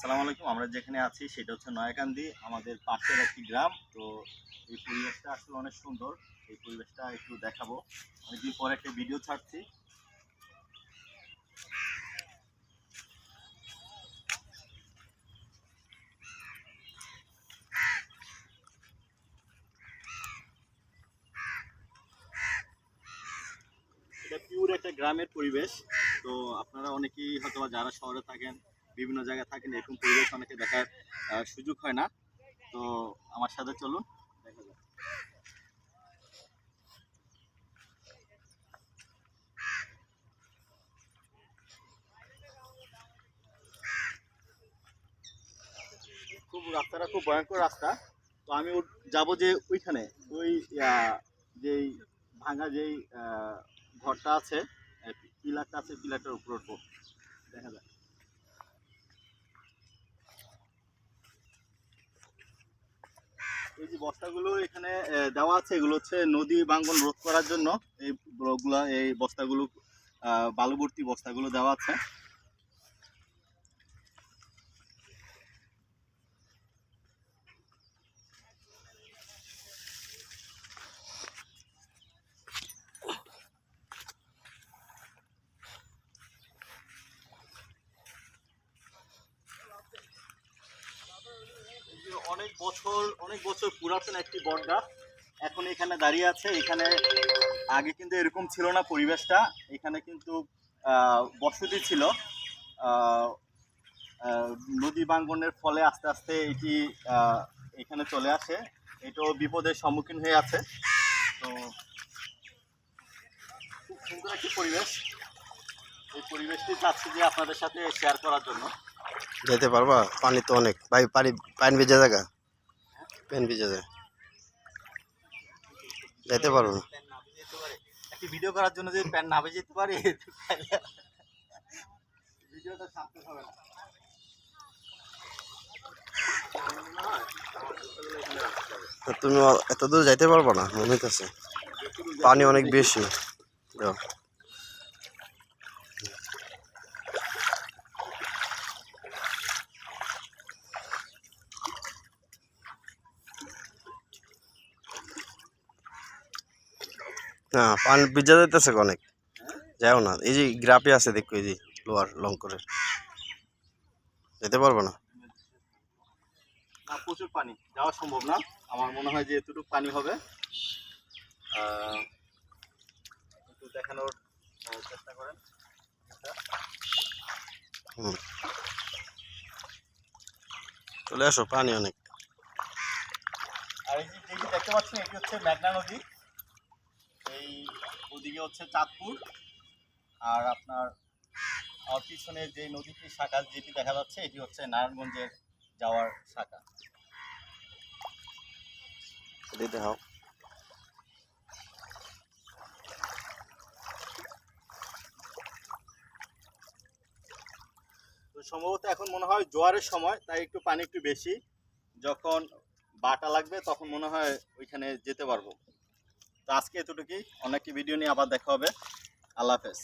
আসসালামু আলাইকুম। আমরা যেখানে আছি সেটা হচ্ছে নয়াকান্দি, আমাদের পাশের একটি গ্রাম। তো এই পরিবেশটা আসলে অনেক সুন্দর। এই পরিবেশটা একটু দেখাবো। অনেকদিন পরে একটা ভিডিও ছাড়ছি। এটা পিওর একটা গ্রামের পরিবেশ। তো আপনারা অনেকেই হয়তো যারা শহরে থাকেন বিভিন্ন জায়গায় থাকেন এরকম পরিবেশ অনেকে দেখার সুযোগ হয় না। তো আমার সাথে চলুন খুব রাস্তাটা খুব ভয়ঙ্কর রাস্তা। তো আমি যাব যে ওইখানে, ওই যেই ভাঙা যেই ঘরটা আছে পিলারটা আছে, পিলারটার উপর উঠবো। দেখা যায় এই যে বস্তাগুলো এখানে দেওয়া আছে এগুলো হচ্ছে নদী ভাঙ্গন রোধ করার জন্য। এই ব্লকগুলা এই বস্তাগুলো আহ, বালুবর্তী বস্তাগুলো দেওয়া আছে। অনেক বছর অনেক বছর পুরাতন একটি বটগাছ এখন এখানে দাঁড়িয়ে আছে। এখানে আগে কিন্তু এরকম ছিল না পরিবেশটা। এখানে কিন্তু বসতি ছিল। নদী বাঙ্গনের ফলে আস্তে আস্তে এটি এখানে চলে আসে। এটাও বিপদের সম্মুখীন হয়ে আছে। তো খুব সুন্দর একটি পরিবেশ। এই পরিবেশটি চাচ্ছি যে আপনাদের সাথে শেয়ার করার জন্য। যেতে পারবা? পানি তো অনেক। ভাই পানি পানি ভিজে জায়গা? পেন ভিজে যায়। যেতে পারব। না একটি ভিডিও করার জন্য যদি প্যান না যেতে পারে তাহলে ভিডিওটা ছাড়তে হবে না। তুমি এত দূর যাইতে পারব না? মনে হইতেছে। পানি অনেক বেশি। না পানি ভিজে যাইতেছে অনেক। যাও না এই যে গ্রাপে আছে দেখো এই যে লোয়ার লং করে যেতে পারব না? প্রচুর পানি যাওয়া সম্ভব না। আমার মনে হয় যে এতটুকু পানি হবে। একটু দেখানোর চেষ্টা করেন। হুম। চলে আসো পানি অনেক। আর এই যে দেখতে পাচ্ছেন এটি হচ্ছে মেঘনা নদী। ওদিকে হচ্ছে চাঁদপুর। আর আপনার আমার পিছনে যে নদীটি শাখা যেটি দেখা যাচ্ছে এটি হচ্ছে নারায়ণগঞ্জের যাওয়ার শাখা। দিতে সম্ভবত এখন মনে হয় জোয়ারের সময় তাই একটু পানি একটু বেশি। যখন বাটা লাগবে তখন মনে হয় ওইখানে যেতে পারব। তো আজকে এতটুকুই। অনেকটি ভিডিও নিয়ে আবার দেখা হবে। আল্লাহ হাফেজ।